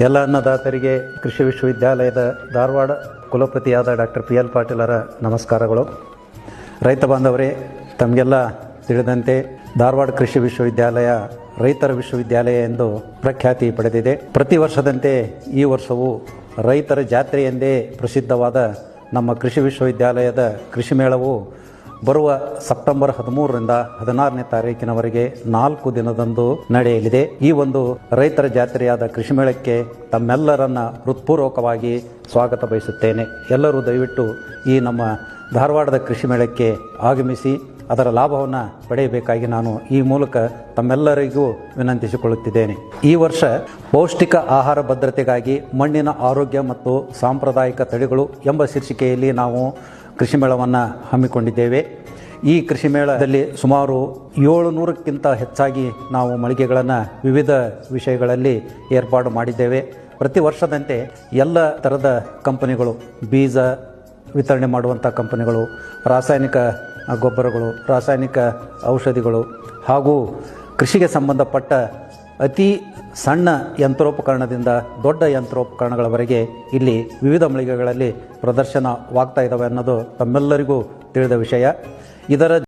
ಎಲ್ಲ ಅನ್ನದಾತರಿಗೆ ಕೃಷಿ ವಿಶ್ವವಿದ್ಯಾಲಯದ ಧಾರವಾಡ ಕುಲಪತಿಯಾದ ಡಾಕ್ಟರ್ ಪಿ ಎಲ್ ಪಾಟೀಲರ ನಮಸ್ಕಾರಗಳು. ರೈತ ಬಾಂಧವರೇ, ತಮಗೆಲ್ಲ ತಿಳಿದಂತೆ ಧಾರವಾಡ ಕೃಷಿ ವಿಶ್ವವಿದ್ಯಾಲಯ ರೈತರ ವಿಶ್ವವಿದ್ಯಾಲಯ ಎಂದು ಪ್ರಖ್ಯಾತಿ ಪಡೆದಿದೆ. ಪ್ರತಿ ವರ್ಷದಂತೆ ಈ ವರ್ಷವೂ ರೈತರ ಜಾತ್ರೆ ಎಂದೇ ಪ್ರಸಿದ್ಧವಾದ ನಮ್ಮ ಕೃಷಿ ವಿಶ್ವವಿದ್ಯಾಲಯದ ಕೃಷಿ ಮೇಳವು ಬರುವ ಸೆಪ್ಟೆಂಬರ್ ಹದಿಮೂರರಿಂದ ಹದಿನಾರನೇ ತಾರೀಕಿನವರೆಗೆ ನಾಲ್ಕು ದಿನದಂದು ನಡೆಯಲಿದೆ. ಈ ಒಂದು ರೈತರ ಜಾತ್ರೆಯಾದ ಕೃಷಿ ಮೇಳಕ್ಕೆ ತಮ್ಮೆಲ್ಲರನ್ನ ಹೃತ್ಪೂರ್ವಕವಾಗಿ ಸ್ವಾಗತ ಬಯಸುತ್ತೇನೆ. ಎಲ್ಲರೂ ದಯವಿಟ್ಟು ಈ ನಮ್ಮ ಧಾರವಾಡದ ಕೃಷಿ ಮೇಳಕ್ಕೆ ಆಗಮಿಸಿ ಅದರ ಲಾಭವನ್ನು ಪಡೆಯಬೇಕಾಗಿ ನಾನು ಈ ಮೂಲಕ ತಮ್ಮೆಲ್ಲರಿಗೂ ವಿನಂತಿಸಿಕೊಳ್ಳುತ್ತಿದ್ದೇನೆ. ಈ ವರ್ಷ ಪೌಷ್ಟಿಕ ಆಹಾರ ಭದ್ರತೆಗಾಗಿ ಮಣ್ಣಿನ ಆರೋಗ್ಯ ಮತ್ತು ಸಾಂಪ್ರದಾಯಿಕ ತಳಿಗಳು ಎಂಬ ಶೀರ್ಷಿಕೆಯಲ್ಲಿ ನಾವು ಕೃಷಿ ಮೇಳವನ್ನು ಹಮ್ಮಿಕೊಂಡಿದ್ದೇವೆ. ಈ ಕೃಷಿ ಮೇಳದಲ್ಲಿ ಸುಮಾರು ಏಳು ನೂರಕ್ಕಿಂತ ಹೆಚ್ಚಾಗಿ ನಾವು ಮಳಿಗೆಗಳನ್ನು ವಿವಿಧ ವಿಷಯಗಳಲ್ಲಿ ಏರ್ಪಾಡು ಮಾಡಿದ್ದೇವೆ. ಪ್ರತಿ ವರ್ಷದಂತೆ ಎಲ್ಲ ಥರದ ಕಂಪನಿಗಳು, ಬೀಜ ವಿತರಣೆ ಮಾಡುವಂಥ ಕಂಪನಿಗಳು, ರಾಸಾಯನಿಕ ಗೊಬ್ಬರಗಳು, ರಾಸಾಯನಿಕ ಔಷಧಿಗಳು ಹಾಗೂ ಕೃಷಿಗೆ ಸಂಬಂಧಪಟ್ಟ ಅತಿ ಸಣ್ಣ ಯಂತ್ರೋಪಕರಣದಿಂದ ದೊಡ್ಡ ಯಂತ್ರೋಪಕರಣಗಳವರೆಗೆ ಇಲ್ಲಿ ವಿವಿಧ ಮಳಿಗೆಗಳಲ್ಲಿ ಪ್ರದರ್ಶನವಾಗ್ತಾ ಇದ್ದಾವೆ ಅನ್ನೋದು ತಮ್ಮೆಲ್ಲರಿಗೂ ತಿಳಿದ ವಿಷಯ. ಇದರ